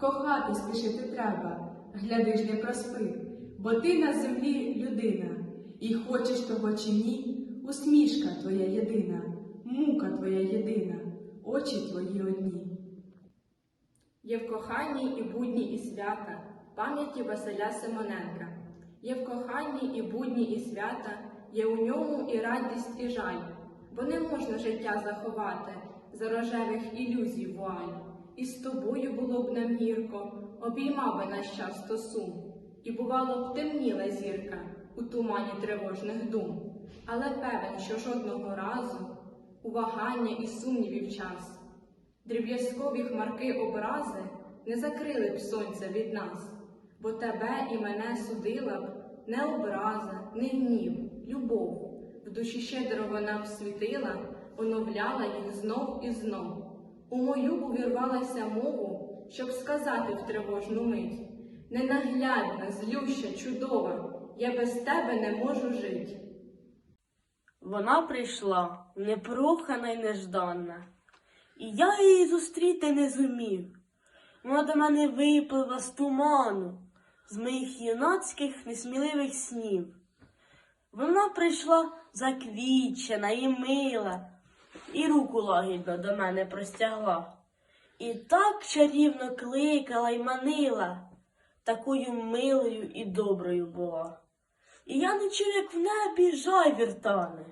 кохати спішити треба, гляди ж не проспи, бо ти на землі людина, і хочеш того чи ні, усмішка твоя єдина, мука твоя єдина, очі твої одні. Є в коханні і будні, і свята, пам'яті Василя Симоненка. Є в коханні і будні, і свята, є у ньому і радість, і жаль, бо не можна життя заховати за рожевих ілюзій вуаль. І з тобою було б нам гірко, обіймав би нас часто сум, і бувало б темніла зірка у тумані тривожних дум. Але певен, що жодного разу у вагання і сумнівів час. Дріб'язкові хмарки образи не закрили б сонця від нас, бо тебе і мене судила б не образа, не гнів, любов. В душі щедро вона б світила, оновляла їх знов і знов. У мою увірвалася мову, щоб сказати в тривожну мить. Ненаглядна, злюща, чудова, я без тебе не можу жить. Вона прийшла непрохана й неждана, і я її зустріти не зумів. Вона до мене випливла з туману, з моїх юнацьких несміливих снів. Вона прийшла заквічена і мила, і руку лагідно до мене простягла. І так чарівно кликала й манила, такою милою і доброю була. І я не чув, як в небі жайвір тане,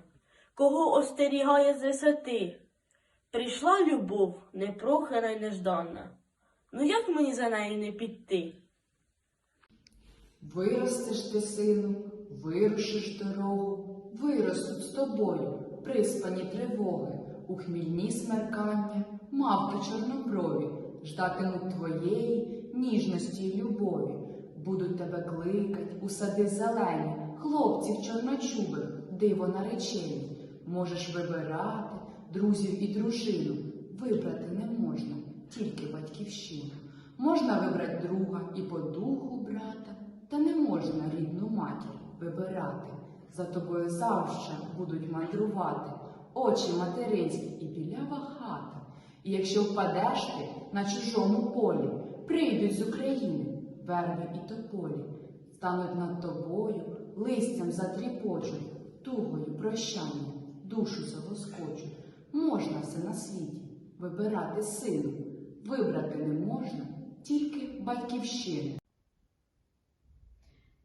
кого остерігає з висоти. Прийшла любов непрохана й неждана. Ну як мені за нею не піти? Виростеш ти, сину, вирушиш дорогу, виростуть з тобою приспані тривоги, у хмільні смеркання, мавки чорноброві, ждатимуть твоєї ніжності й любові, будуть тебе кликать у сади зелені, хлопців чорночубих, диво наречені. Можеш вибирати друзів і дружину, вибрати не можна, тільки батьківщину. Можна вибрати друга і по духу брата, та не можна рідну матір вибирати. За тобою завжди будуть мандрувати очі материнські і білява хата. І якщо впадеш ти на чужому полі, прийдуть з України верби і тополі, стануть над тобою, листям затріпочуть, тугою прощання, душу залоскочуть. Можна все на світі вибирати сину, вибрати не можна тільки батьківщину.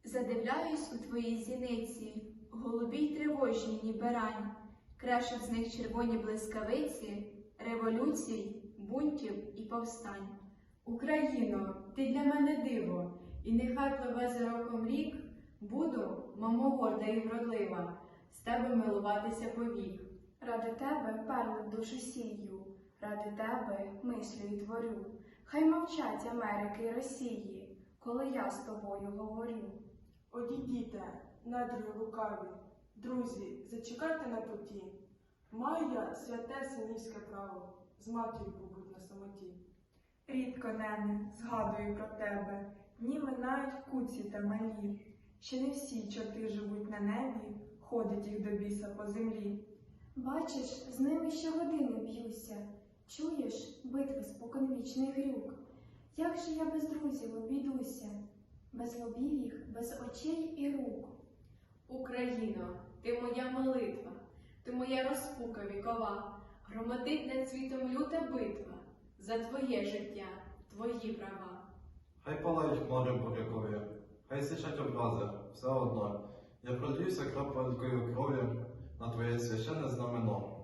Задивляюсь у твої зіниці, голубі й тривожні, ніби рань, крешуть з них червоні блискавиці, революцій, бунтів і повстань. Україно, ти для мене диво, і нехай пливе за роком рік, буду, мамо, горда і вродлива, з тебе милуватися повік. Ради тебе перли душу сію, ради тебе мислю і творю. Хай мовчать Америки й Росії, коли я з тобою говорю. Одійдіте, надрі лукаві, друзі, зачекайте на путі. Маю я святе синівське право, з матір'ю побудь на самоті. Рідко, нене, згадую про тебе, дні минають куці та малі. Ще не всі чорти живуть на небі, ходить їх до біса по землі. Бачиш, з ними щогодини б'юся, чуєш битви споконвічний грюк. Як же я без друзів обійдуся, без лобів їх, без очей і рук. Україно, ти моя молитва, ти моя розпука вікова, громадить над світом люта битва за твоє життя, твої права. Хай палають хмари бурякові, хай сичать образи, все одно. Я пролюся крапелькою крові на твоє священне знамено.